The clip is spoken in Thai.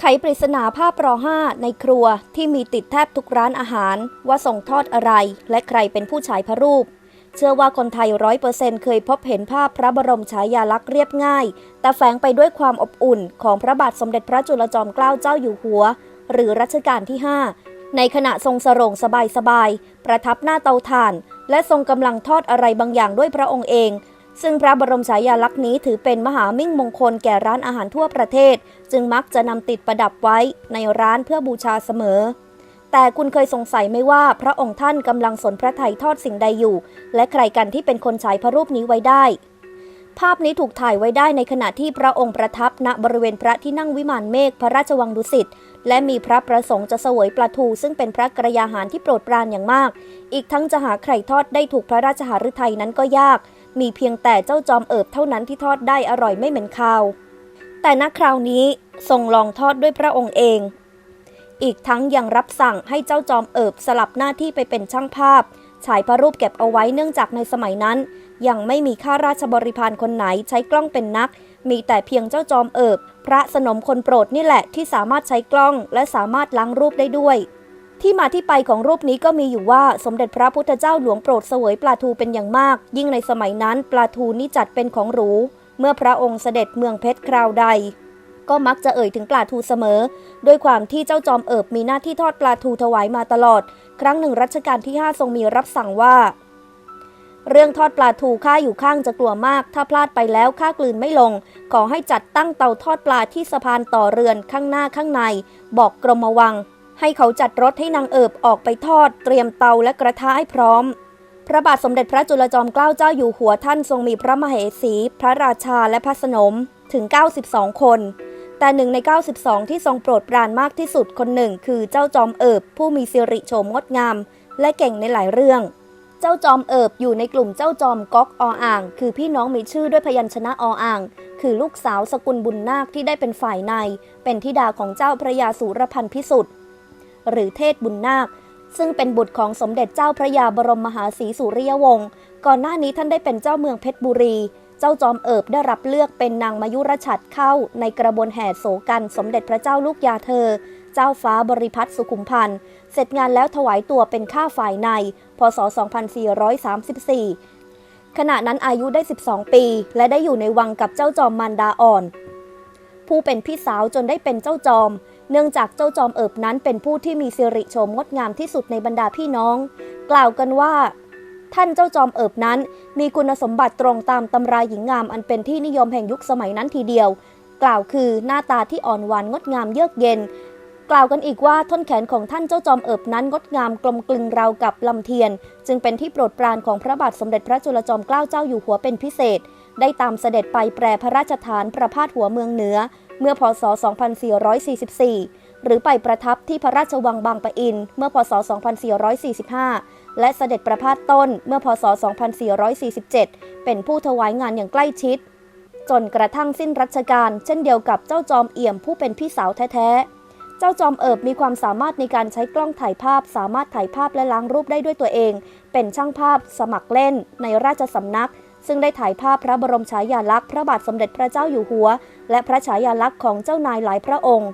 ไขปริศนาภาพร5ในครัวที่มีติดแทบทุกร้านอาหาร ว่าส่งทอดอะไร และใครเป็นผู้ฉายพระรูป เชื่อว่าคนไทยร้อยเปอร์เซ็นต์เคยพบเห็นภาพพระบรมฉายาลักษณ์เรียบง่าย แต่แฝงไปด้วยความอบอุ่นของพระบาทสมเด็จพระจุลจอมเกล้าเจ้าอยู่หัว หรือรัชกาลที่ 5 ในขณะทรงสรงสบายๆประทับหน้าเตาถ่าน และทรงกำลังทอดอะไรบางอย่างด้วยพระองค์เอง ซึ่งพระบรมฉายาลักษณ์นี้ถือเป็นมหามิ่งมงคลแก่ร้านอาหารทั่วประเทศ จึงมักจะนำติดประดับไว้ในร้านเพื่อบูชาเสมอ แต่คุณเคยสงสัยไหมว่าพระองค์ท่านกำลังสนพระไทยทอดสิ่งใดอยู่ และใครกันที่เป็นคนฉายพระรูปนี้ไว้ได้ ภาพนี้ถูกถ่ายไว้ได้ในขณะที่พระองค์ประทับณบริเวณพระที่นั่งวิมานเมฆพระราชวังดุสิตและมีพระประสงค์จะเสวยปลาทูซึ่งเป็นพระกระยาหารที่โปรดปรานอย่างมาก อีกทั้งจะหาไข่ทอดได้ถูกพระราชหฤทัยนั้นก็ยาก มีเพียงแต่เจ้าจอมเอิบเท่านั้นที่ทอดได้อร่อยไม่เหม็นคาว แต่ณคราวนี้ทรงลองทอดด้วยพระองค์เอง อีกทั้งยังรับสั่งให้เจ้าจอมเอิบสลับหน้าที่ไปเป็นช่างภาพ ฉายพระรูปเก็บเอาไว้เนื่องจากในสมัยนั้น ยังไม่มีข้าราชบริพารคนไหนใช้กล้องเป็นนัก มีแต่เพียงเจ้าจอมเอิบ พระสนมคนโปรดนี่แหละที่สามารถใช้กล้องและสามารถล้างรูปได้ด้วย ที่มาที่ไปของรูปนี้ก็มีอยู่ว่าสมเด็จพระพุทธเจ้าหลวงโปรดเสวยปลาทูเป็นอย่างมาก ยิ่งในสมัยนั้นปลาทูนี่จัดเป็นของหรู เมื่อพระองค์เสด็จเมืองเพชรคราวใด ก็มักจะเอ่ยถึงปลาทูเสมอ ด้วยความที่เจ้าจอมเอิบมีหน้าที่ทอดปลาทูถวายมาตลอด ครั้งหนึ่งรัชกาลที่ 5 ทรงมีรับสั่งว่า เรื่องทอดปลาทูข้าอยู่ข้างจะกลัวมาก ถ้าพลาดไปแล้วข้ากลืนไม่ลง ขอให้จัดตั้งเตาทอดปลาที่สะพานต่อเรือนข้างหน้าข้างใน บอกกรมวัง ให้เขาจัดรถให้นางเอิบออกไปทอด เตรียมเตาและกระทะให้พร้อม พระบาทสมเด็จพระจุลจอมเกล้าเจ้าอยู่หัวท่านทรงมีพระมเหสี พระราชาและพระสนมถึง 92 คน แต่หนึ่งใน 92 ที่ทรงโปรดปรานมากที่สุดคนหนึ่ง คือเจ้าจอมเอิบผู้มีสิริโฉมงดงาม และเก่งในหลายเรื่อง เจ้าจอมเอิบอยู่ในกลุ่มเจ้าจอมก๊อกออ่าง คือพี่น้องมีชื่อด้วยพยัญชนะออ่าง คือลูกสาวสกุลบุญนาคที่ได้เป็นฝ่ายใน เป็นธิดาของเจ้าพระยาสุรพันธ์พิสุทธิ์ หรือเทศบุญนาค ซึ่งเป็นบุตรของสมเด็จเจ้าพระยาบรมมหาศรีสุริยวงศ์ก่อนหน้านี้ท่านได้เป็นเจ้าเมืองเพชรบุรี เจ้าจอมเอิบได้รับเลือกเป็นนางมายุรชัดเข้า ในกระบวนแห่โศกันสมเด็จพระเจ้าลูกยาเธอ เจ้าฟ้าบริพัตรสุขุมพันธ์เสร็จงานแล้วถวายตัวเป็นข้าฝ่ายใน พศ 2434 ขณะนั้นอายุได้ 12 ปี และได้อยู่ในวังกับเจ้าจอมมันดาอ่อน ผู้เป็นพี่สาวจนได้เป็นเจ้าจอม เนื่องจากเจ้าจอมเอิบนั้นเป็นผู้ที่มีสิริโฉมงดงามที่สุดในบรรดาพี่น้อง กล่าวกันว่า ท่านเจ้าจอมเอิบนั้น มีคุณสมบัติตรงตามตำราหญิงงามอันเป็นที่นิยมแห่งยุคสมัยนั้นทีเดียว กล่าวคือหน้าตาที่อ่อนหวานงดงามเยือกเย็น กล่าวกันอีกว่าท่อนแขนของท่านเจ้าจอมเอิบนั้นงดงามกลมกลึงราวกับลำเทียน จึงเป็นที่โปรดปรานของพระบาทสมเด็จพระจุลจอมเกล้าเจ้าอยู่หัวเป็นพิเศษ ได้ตามเสด็จไปแปรพระราชฐานประพาสหัวเมืองเหนือ เมื่อพศ 2444 หรือไปประทับที่พระราชวังบางปะอิน เมื่อพศ 2445 และเสด็จประพาสต้นเมื่อพศ 2447 เป็นผู้ถวายงานอย่างใกล้ชิด จนกระทั่งสิ้นรัชกาลเช่นเดียวกับเจ้าจอมเอี่ยมผู้เป็นพี่สาวแท้ๆเจ้าจอมเอิบมีความสามารถในการใช้กล้องถ่ายภาพ สามารถถ่ายภาพและล้างรูปได้ด้วยตัวเอง เป็นช่างภาพ สมัครเล่น ในราชสำนัก ซึ่งได้ถ่ายภาพพระบรมฉายาลักษณ์พระบาทสมเด็จพระเจ้าอยู่หัว และพระฉายาลักษณ์ของเจ้านายหลายพระองค์